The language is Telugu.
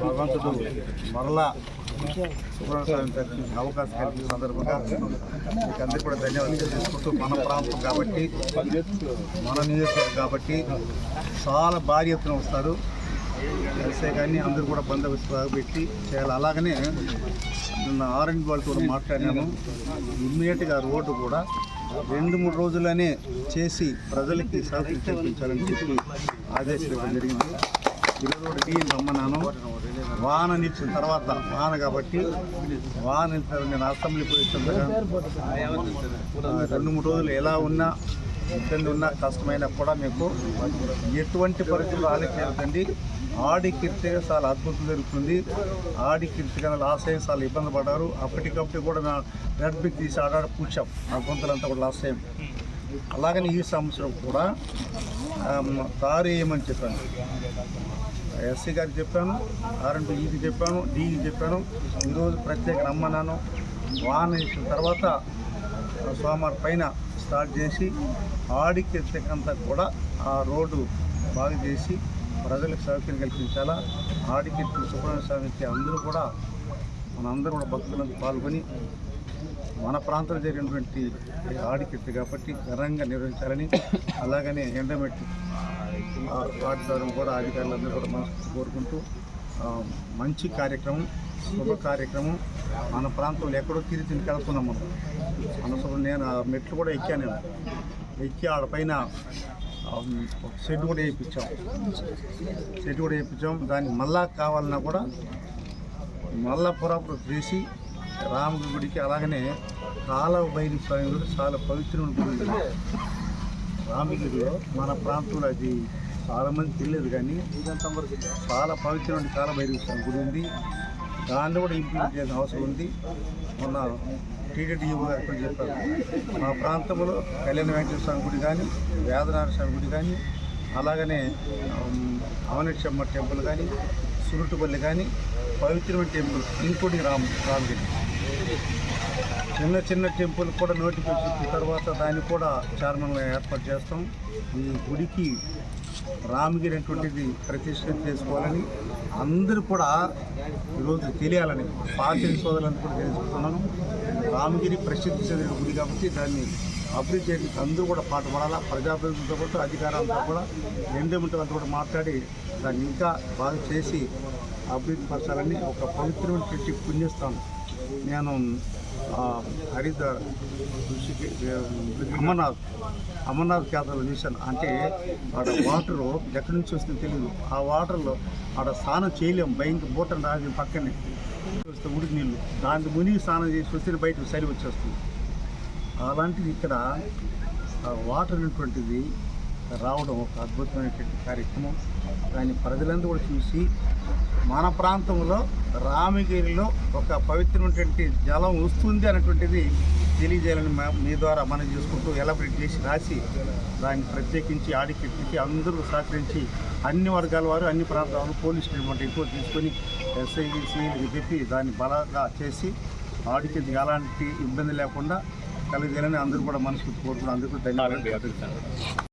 భగవంతుడు మరలా సుబ్రహ్మణ్యం దర్శించిన అవకాశం కలిగిన సందర్భంగా మీకు అందరికీ కూడా ధన్యవాదాలు. తెలుసుకుంటూ మన ప్రాంతం కాబట్టి మన నియోజకవర్గం కాబట్టి చాలా భారీ ఎత్తున వస్తారు కలిసే కానీ అందరూ కూడా బందోబస్తు పెట్టి చేయాలి అలాగనే నిన్న ఆరెంజ్ వాళ్ళతో కూడా మాట్లాడినాము ఇమ్మీడియట్గా రోడ్డు కూడా రెండు మూడు రోజుల్లోనే చేసి ప్రజలకి సౌకర్యం కల్పించాలని చెప్పి ఆదేశించడం జరిగింది ఈరోజు కూడా టీం రమ్మన్నాను వాన నిలిచిన తర్వాత వాన కాబట్టి వాన నేను అసెంబ్లీ పోయి రెండు మూడు రోజులు ఎలా ఉన్నా ఇబ్బంది ఉన్నా కష్టమైనా కూడా మీకు ఎటువంటి పరిస్థితులు ఆలోచించండి ఆడి కీర్తి చాలా అద్భుతం జరుగుతుంది ఆడి కీర్తి కానీ లాస్ అయ్యి చాలా ఇబ్బంది పడ్డారు అప్పటికప్పుడు కూడా నా రెడ్ బిక్ తీసి ఆడాడు కూర్చాం నా గొంతులంతా కూడా లాస్ అయ్యాం అలాగని ఈ సంవత్సరం కూడా కారు వేయమని చెప్పాను. ఎస్సీ గారికి చెప్పాను ఆర్ఎంపీ ఈకి చెప్పాను డీకి చెప్పాను. ఈరోజు ప్రత్యేక రమ్మన్నాను. వాన ఇచ్చిన తర్వాత సోమవారం పైన స్టార్ట్ చేసి ఆడికి అంతా కూడా ఆ రోడ్డు బాగు చేసి ప్రజలకు సౌకర్యం కల్పించాలా. ఆడికి సుబ్రహ్మణ్య స్వామికి అందరూ కూడా మనందరూ కూడా భక్తులకు పాల్గొని మన ప్రాంతంలో జరిగినటువంటి ఆడికెట్టు కాబట్టి ఘనంగా నిర్వహించాలని అలాగనే ఎండమెట్టు వాటి ద్వారా కూడా అధికారులందరూ కూడా మనసు కోరుకుంటూ మంచి కార్యక్రమం శుభ కార్యక్రమం మన ప్రాంతంలో ఎక్కడో తిరిగి తిరిగి మనం. అనవసరం నేను ఆ మెట్లు కూడా ఎక్కాను నేను. ఎక్కి ఆడపైన ఒక షెడ్ కూడా వేయించాం. షెడ్ కూడా వేయించాం. దానికి మళ్ళా కావాలన్నా కూడా మళ్ళా పురాపురం చేసి రాముడి గుడికి అలాగనే కాలభైరి స్వామి కూడా చాలా పవిత్రమైన గుడి రామగిరిలో మన ప్రాంతంలో అది చాలా మంది తెలియదు కానీ చాలా పవిత్రమైన కాలభైరి స్వామి గుడి ఉంది. దాన్ని కూడా ఇంప్లిమెంట్ చేయాల్సిన అవసరం ఉంది. మొన్న టీటీడీ గారు చెప్పారు. మా ప్రాంతంలో కళ్యాణ వెంకటేశ్వర స్వామి గుడి కానీ వేదనారాయణ స్వామి గుడి కానీ అలాగనే అవనక్షమ్మ టెంపుల్ కానీ సురుట్టుపల్లి కానీ పవిత్రమైన టెంపుల్ ఇంకోటి రామ్ రామగిరి. చిన్న చిన్న టెంపుల్ కూడా నోటిఫికేషన్ తర్వాత దాన్ని కూడా చార్మన్గా ఏర్పాటు చేస్తాం. ఈ గుడికి రామగిరి అటువంటిది ప్రతిష్ట చేసుకోవాలని అందరూ కూడా ఈరోజు తెలియాలని పార్టీ సోదరులను కూడా తెలుసుకుంటున్నాను రామగిరి ప్రసిద్ధి చెందిన గుడి కాబట్టి దాన్ని అభివృద్ధి చేయడానికి అందరూ కూడా పాటుపడాలా ప్రజాప్రతినిధులతో పాటు అధికారులతో కూడా ఎండమిటి వాళ్ళతో కూడా మాట్లాడి దాన్ని ఇంకా బాగా చేసి అభివృద్ధి పరచాలని ఒక పవిత్రమైనటువంటి పుణ్యస్థానం. నేను ఆ, హరిద్వార్ ఋషికి అమర్నాథ్ అమర్నాథ్ కేంద్రంలో చూశాను అంటే ఆడ వాటర్ ఎక్కడి నుంచి వస్తుందో తెలియదు ఆ వాటర్లో ఆడ స్నానం చేయలేము భయంకర బూటం రాజు పక్కనే. వస్తే ఉడికి నీళ్ళు. దాంట్లో మునిగి స్నానం చేసి వస్తే బయటకు సరి వచ్చేస్తుంది. అలాంటిది ఇక్కడ వాటర్ అనేటువంటిది రావడం ఒక అద్భుతమైనటువంటి కార్యక్రమం. దాన్ని ప్రజలందరూ కూడా చూసి మన ప్రాంతంలో రామగిరిలో ఒక పవిత్రమైనటువంటి జలం వస్తుంది అనేటువంటిది తెలియజేయాలని మీ ద్వారా మనం చేసుకుంటూ ఎలబ్రేట్ చేసి రాసి దాన్ని ప్రత్యేకించి ఆడికెట్టించి అందరూ సహకరించి అన్ని వర్గాల వారు అన్ని ప్రాంతాలు పోలీస్ డిపార్ట్మెంట్ ఎక్కువ తీసుకొని ఎస్ఐ సిఐకి చెప్పి దాన్ని బలంగా చేసి ఆడికి ఎలాంటి ఇబ్బంది లేకుండా కలిగేయాలని అందరూ కూడా మనస్ఫూర్తి కోరుకుని అందరూ ధన్యవాదాలు.